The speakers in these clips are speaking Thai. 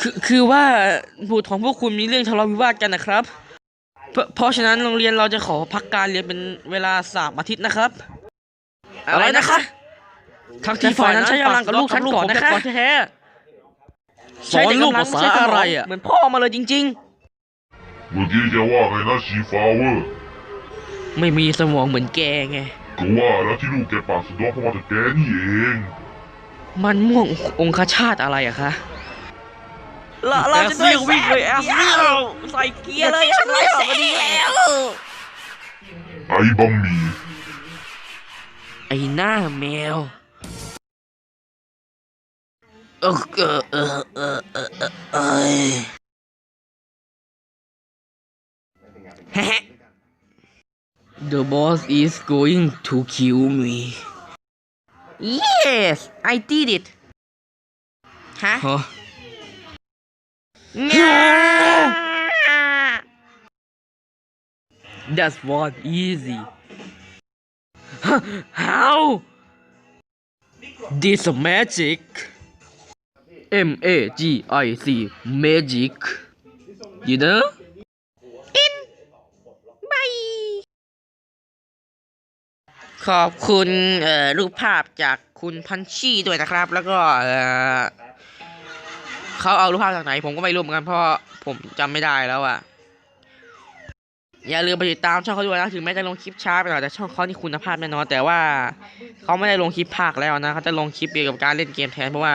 คือคือว่าบุตรของพวกคุณมีเรื่องทะเลาะวิวาทกันนะครับเพราะเพราะฉะนั้นโรงเรียนเราจะขอพักการเรียนเป็นเวลาสามอาทิตย์นะครับ อะไรนะคะ ทั้งที่ฝ่ายนั้นใช้กำลังกับลูกฉันก่อนนะคะแท้ๆสอนลูกภาษาอะไรอะ เหมือนพ่อมาเลยจริง เมื่อกี้แกว่าไงนะชีฟาวเวอร์ๆ ไม่มีสมองเหมือนแกไง ก็ว่าแล้วที่ลูกแกปากสุดยอดเพราะว่าแต่แกนี่เอง มันม่วงองคชาตอะไรอะคะ เราเราจะด้วยวิ่งเลยแอสเซียลใส่เกียร์เลยฉันไล่ออกมาดีแล้วไอ้บัมมี่ไอ้หน้าแมวเออเออเออเออเออเออเอยแฮะ The boss is going to kill me Yes I did it ฮะ That's one easy How? This a magic. M A G I C magic. You know? In. Bye. ขอบคุณเอ่อรูปภาพจากคุณพันชี่ด้วยนะครับ แล้วก็ เขาเอารูปภาพจากไหน ผมก็ไม่รู้เหมือนกันเพราะผมจำไม่ได้แล้วอะอย่าลืมไปติดตามช่องเขาด้วยนะถึงแม้จะลงคลิปช้าไปหน่อยแต่ช่องเขานี่คุณภาพแน่นอนแต่ว่าเขาไม่ได้ลงคลิปภาคแล้วนะเขาจะลงคลิปเกี่ยวกับการเล่นเกมแทนเพราะว่า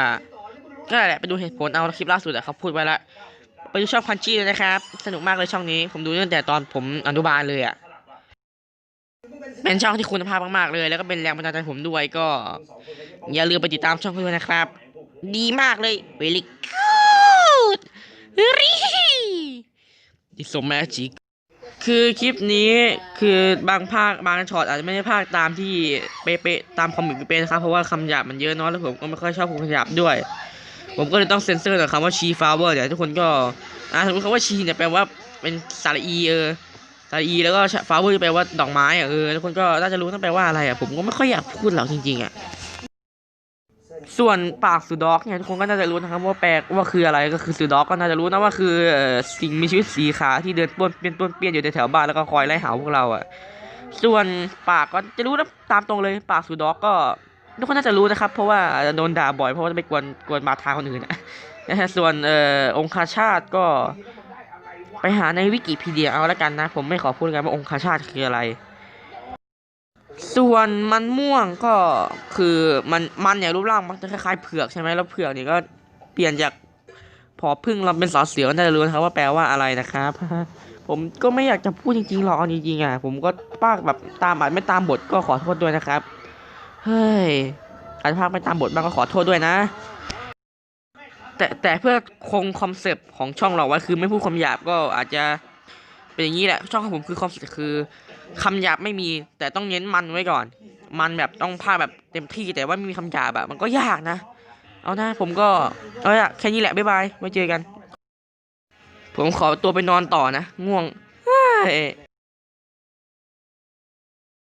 ก็แหละไปดูเหตุผลเอาคลิปล่าสุดอะเขาพูดไว้ละไปดูช่องพันจี้เลยนะครับ สนุกมากเลยช่องนี้ ผมดูตั้งแต่ตอนผมอนุบาลเลยอะเป็นช่องที่คุณภาพมากๆเลย แล้วก็เป็นแรงบันดาลใจผมด้วยก็ อย่าลืมไปติดตามช่องเขาด้วยนะครับ ดีมากเลย very good รี It's so magic คือคลิปนี้คือบางภาคบางช็อตอาจจะไม่ได้ภาคตามที่เป๊ะๆตามคอมิกเป็นนะครับเพราะว่าคำหยาบมันเยอะเนาะแล้วผมก็ไม่ค่อยชอบคำหยาบด้วย ผมก็เลยต้องเซ็นเซอร์หน่อยคำว่าชีฟาวเวอร์เดี๋ยทุกคนก็อ่าสมมติคำว่าชีเนี่ยแปลว่าเป็นสระอีเออสระอีแล้วก็ฟาวเวอร์แปลว่าดอกไม้อะเออทุกคนก็น่าจะรู้ต้องแปลว่าอะไรอะผมก็ไม่ค่อยอยากพูดหรอกจริงๆอะ ส่วนปากสุดอกเนี่ยทุกคนก็น่าจะรู้นะครับว่าแปลว่าคืออะไรก็คือสุดอกก็น่าจะรู้นะว่าคือสิ่งมีชีวิตสีขาที่เดินป้วนเปี้ยนป้วนเปี้ยนอยู่ในแถวบ้านแล้วก็คอยไล่หาพวกเราอะส่วนปากก็จะรู้นะตามตรงเลยปากสุดอกก็ทุกคนน่าจะรู้นะครับ เพราะว่าโดนด่าบ่อยเพราะว่าไปกวนกวนบาทาคนอื่นนะฮะส่วนเอ่อองคาชาติก็ ไปหาในวิกิพีเดียเอาล้วกันนะ ผมไม่ขอพูดกันว่าองคาชาติคืออะไร ส่วนมันม่วงก็คือมันมันเนี่ยรูปร่างมันจะคล้ายๆเผือกใช่ไหมแล้วเผือกนี่ก็เปลี่ยนจากพอพึ่งเราเป็นสอเสือก็น่าจะรู้นะครับว่าแปลว่าอะไรนะครับ ผมก็ไม่อยากจะพูดจริงๆหรอกเอาจริงๆอะผมก็ปากแบบตามอาจไม่ตามบทก็ขอโทษด้วยนะครับ เฮ้ยอาจจะพากไม่ตามบทบ้างก็ขอโทษด้วยนะ แต่แต่เพื่อคงคอนเซปต์ของช่องเราไว้คือไม่พูดคำหยาบก็อาจจะเป็นอย่างนี้แหละช่องของผมคือคอนเซปต์คือ คำหยาบไม่มี แต่ต้องเน้นมันไว้ก่อน มันแบบต้องพาแบบเต็มที่แต่ว่าไม่มีคำหยาบอะมันก็ยากนะ เอานะผมก็เอาละแค่นี้แหละบ๊ายบายไว้เจอกัน ผมขอตัวไปนอนต่อนะ ง่วงเฮ้ย